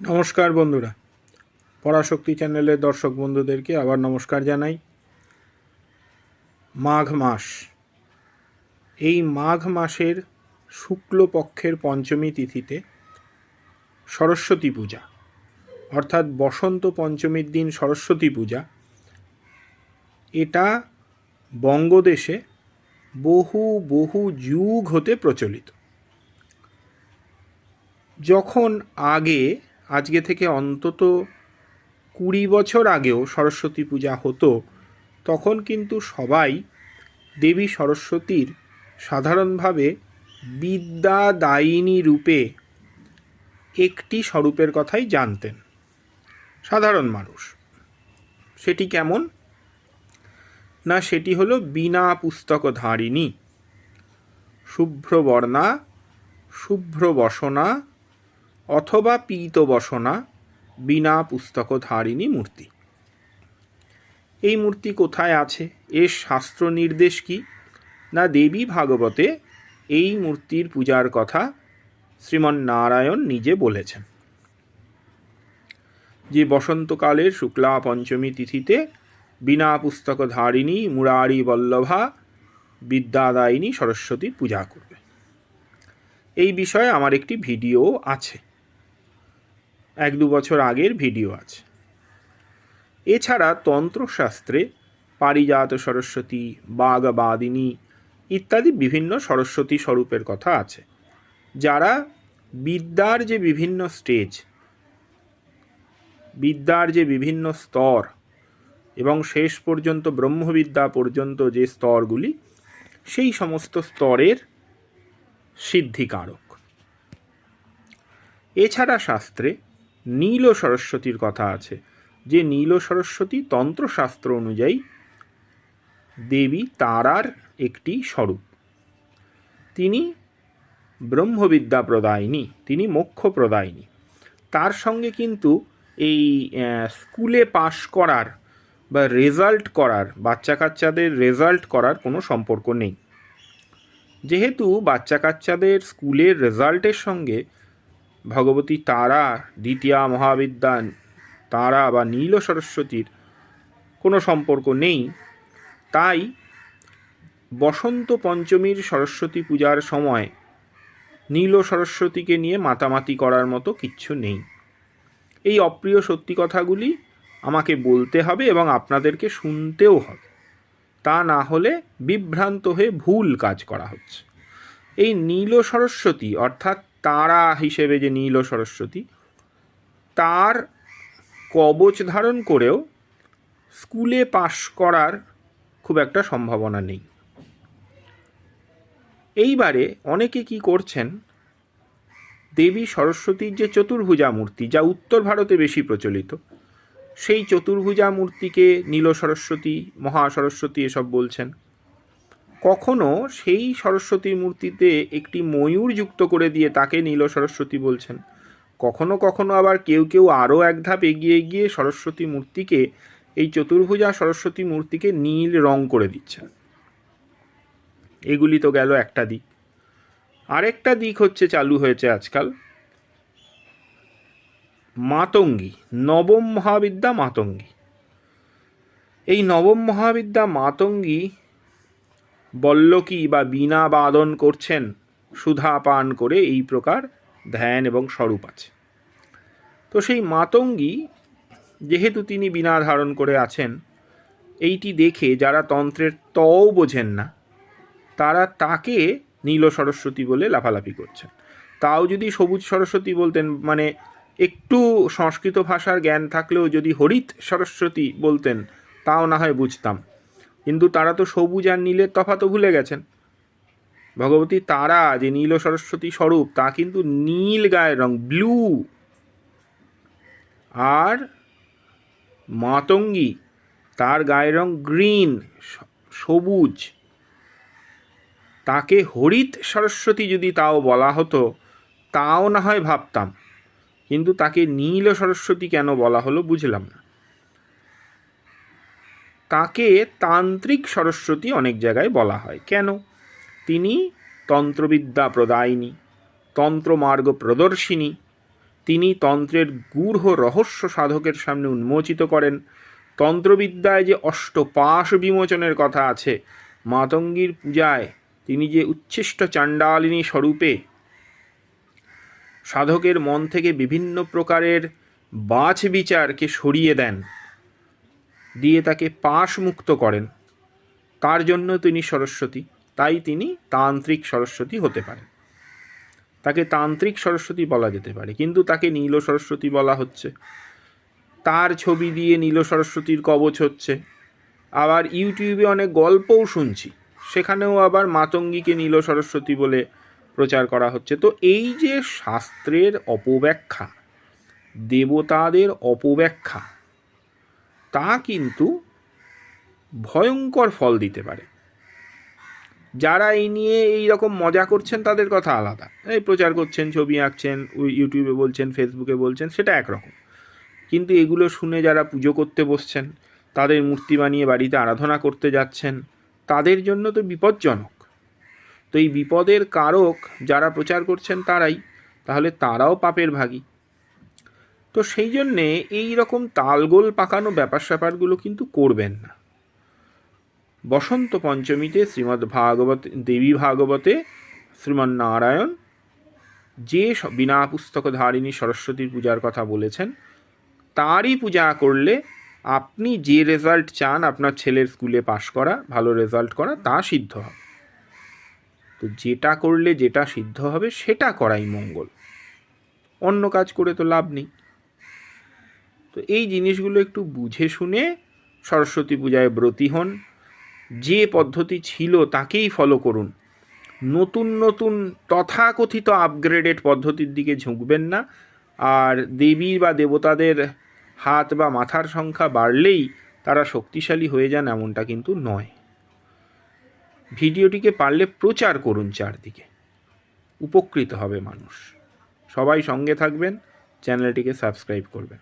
নমস্কার বন্ধুরা। পরাশক্তি চ্যানেলের দর্শক বন্ধুদেরকে আবার নমস্কার জানাই। মাঘ মাস। এই মাঘ মাসের শুক্লপক্ষের পঞ্চমী তিথিতে সরস্বতী পূজা, অর্থাৎ বসন্ত পঞ্চমীর দিন সরস্বতী পূজা, এটা বঙ্গদেশে বহু বহু যুগ হতে প্রচলিত। যখন আগে আজকে থেকে অন্তত কুড়ি বছর আগেও সরস্বতী পূজা হতো, তখন কিন্তু সবাই দেবী সরস্বতীর সাধারণভাবে বিদ্যাদায়িনী রূপে একটি স্বরূপের কথাই জানতেন। সাধারণ মানুষ। সেটি কেমন? না, সেটি হলো বিনা পুস্তকধারিণী। শুভ্রবর্ণা শুভ্র বসনা অথবা পীত বসনা বিনা পুস্তকধারিণী মূর্তি। এই মূর্তি কোথায় আছে? এর শাস্ত্র নির্দেশ কি? না দেবী ভাগবতে এই মূর্তির পূজার কথা শ্রীমন্নারায়ণ নিজে বলেছেন। যে বসন্তকালের শুক্লা পঞ্চমী তিথিতে বিনা পুস্তকধারিণী মুরারি বল্লভা বিদ্যাদায়িনী সরস্বতীর পূজা করবে। এই বিষয়ে আমার একটি ভিডিও আছে। এক দু বছর আগের ভিডিও আছে এছাড়া তন্ত্রশাস্ত্রে পারিজাত সরস্বতী বাগবাদিনী ইত্যাদি বিভিন্ন সরস্বতী স্বরূপের কথা আছে। যারা বিদ্যার যে বিভিন্ন স্টেজ বিদ্যার যে বিভিন্ন স্তর এবং শেষ পর্যন্ত ব্রহ্মবিদ্যা পর্যন্ত যে স্তরগুলি, সেই সমস্ত স্তরের সিদ্ধিকারক। এছাড়া শাস্ত্রে নীল সরস্বতীর কথা আছে। যে নীল সরস্বতী তন্ত্রশাস্ত্র অনুযায়ী দেবী তারার একটি স্বরূপ। তিনি ব্রহ্মবিদ্যা প্রদায়িনী, তিনি মোক্ষ প্রদায়িনী। তার সঙ্গে কিন্তু এই স্কুলে পাশ করার বা রেজাল্ট করার বাচ্চা কাচ্চাদের রেজাল্ট করার কোনো সম্পর্ক নেই। যেহেতু বাচ্চা কাচ্চাদের স্কুলের রেজাল্টের সঙ্গে ভগবতী তারা, দ্বিতীয়া মহাবিদ্যা তারা বা নীল সরস্বতীর কোনো সম্পর্ক নেই। তাই বসন্ত পঞ্চমীর সরস্বতী পূজার সময় নীল সরস্বতীকে নিয়ে মাতামাতি করার মতো কিচ্ছু নেই। এই অপ্রিয় সত্যি কথাগুলি আমাকে বলতে হবে এবং আপনাদেরকে শুনতেও হবে। তা না হলে বিভ্রান্ত হয়ে ভুল কাজ করা হচ্ছে। এই নীল সরস্বতী অর্থাৎ তারা হিসেবে যে নীল সরস্বতী, তার কবচ ধারণ করেও স্কুলে পাশ করার খুব একটা সম্ভাবনা নেই। এইবারে অনেকে কি করছেন? দেবী সরস্বতীর যে চতুর্ভুজা মূর্তি, যা উত্তর ভারতে বেশি প্রচলিত, সেই চতুর্ভুজা মূর্তিকে নীল সরস্বতী মহাসরস্বতী এসব বলছেন। কখনো সেই সরস্বতী মূর্তিতে একটি ময়ূর যুক্ত করে দিয়ে তাকে নীল সরস্বতী বলছেন। কখনো কখনো আবার কেউ কেউ আরও এক ধাপ এগিয়ে গিয়ে সরস্বতী মূর্তিকে, এই চতুর্ভুজা সরস্বতী মূর্তিকে নীল রং করে দিচ্ছেন। এগুলি তো গেল একটা দিক। আরেকটা দিক হচ্ছে চালু হয়েছে আজকাল। মাতঙ্গী, নবম মহাবিদ্যা মাতঙ্গী। এই নবম মহাবিদ্যা মাতঙ্গী বল্লকী বা বীণা বাদন করছেন? সুধা পান করে এই প্রকার ধ্যান এবং স্বরূপ আছে। তো সেই মাতঙ্গী, যেহেতু তিনি বিনা ধারণ করে আছেন, এইটি দেখে যারা তন্ত্রের তও বোঝেন না, তারা তাকে নীল সরস্বতী বলে লাফালাফি করছেন। তাও যদি সবুজ সরস্বতী বলতেন মানে একটু সংস্কৃত ভাষার জ্ঞান থাকলেও যদি হরিত সরস্বতী বলতেন, তাও না হয় বুঝতাম। কিন্তু তারা তো সবুজ আর নীলের তফাতও ভুলে গেছেন। ভগবতী তারা যে নীল সরস্বতী স্বরূপ, তা কিন্তু নীল গায়ের রং, ব্লু। আর মাতঙ্গী, তার গায়ের রং গ্রিন সবুজ। তাকে হরিত সরস্বতী যদি তাও বলা হতো, তাও না হয় ভাবতাম। কিন্তু তাকে নীল সরস্বতী কেন বলা হলো বুঝলাম না। তাকে তান্ত্রিক সরস্বতী অনেক জায়গায় বলা হয়? কেন? তিনি তন্ত্রবিদ্যা প্রদায়িনী, তন্ত্রমার্গ প্রদর্শিনী। তিনি তন্ত্রের গূঢ় রহস্য সাধকের সামনে উন্মোচিত করেন। তন্ত্রবিদ্যায় যে অষ্টপাশ বিমোচনের কথা আছে, মাতঙ্গীর পূজায় তিনি যে উচ্ছিষ্ট চাণ্ডালিনী স্বরূপে সাধকের মন থেকে বিভিন্ন প্রকারের বাছ বিচারকে সরিয়ে দেন দিয়ে তাকে পাশ মুক্ত করেন। তার জন্য তিনি সরস্বতী, তাই তিনি তান্ত্রিক সরস্বতী হতে পারেন। তাকে তান্ত্রিক সরস্বতী বলা যেতে পারে, কিন্তু তাকে নীল সরস্বতী বলা হচ্ছে। তার ছবি দিয়ে নীল সরস্বতীর কবচ হচ্ছে। আবার ইউটিউবে অনেক গল্পও শুনছি, সেখানেও আবার মাতঙ্গীকে নীল সরস্বতী বলে প্রচার করা হচ্ছে। তো এই যে শাস্ত্রের অপব্যাখ্যা, দেবতাদের অপব্যাখ্যা তা কিন্তু ভয়ঙ্কর ফল দিতে পারে। যারা এই নিয়ে এই রকম মজা করছেন, তাদের কথা আলাদা। এই প্রচার করছেন, ছবি আঁকছেন ইউটিউবে বলছেন, ফেসবুকে বলছেন, সেটা একরকম কিন্তু এগুলো শুনে যারা পুজো করতে বসছেন, তাদের মূর্তি বানিয়ে বাড়িতে আরাধনা করতে যাচ্ছেন, তাদের জন্য তো বিপজ্জনক। তো এই বিপদের কারক যারা প্রচার করছেন তারাই, তাহলে তারাও পাপের ভাগী। তো সেই জন্যে এই রকম তালগোল পাকানো ব্যাপার স্যাপারগুলো কিন্তু করবেন না। বসন্ত পঞ্চমীতে শ্রীমদ্ ভাগবত, দেবী ভাগবতে শ্রীমন নারায়ণ যে বিনা পুস্তকধারিণী সরস্বতীর পূজার কথা বলেছেন, তারই পূজা করলে আপনি যে রেজাল্ট চান আপনার ছেলের স্কুলে পাশ করা, ভালো রেজাল্ট করা, তা সিদ্ধ হবে। তো যেটা করলে যেটা সিদ্ধ হবে, সেটা করাই মঙ্গল। অন্য কাজ করে তো লাভ নেই। তো এই জিনিসগুলো একটু বুঝে শুনে সরস্বতী পূজায় ব্রতী হন। যে পদ্ধতি ছিল তাকেই ফলো করুন। নতুন নতুন তথাকথিত আপগ্রেডেড পদ্ধতির দিকে ঝুঁকবেন না। আর দেবী বা দেবতাদের হাত বা মাথার সংখ্যা বাড়লেই তারা শক্তিশালী হয়ে যান এমনটা কিন্তু নয়। ভিডিওটিকে পারলে প্রচার করুন চারদিকে। উপকৃত হবে মানুষ। সবাই সঙ্গে থাকবেন, চ্যানেলটিকে সাবস্ক্রাইব করবেন।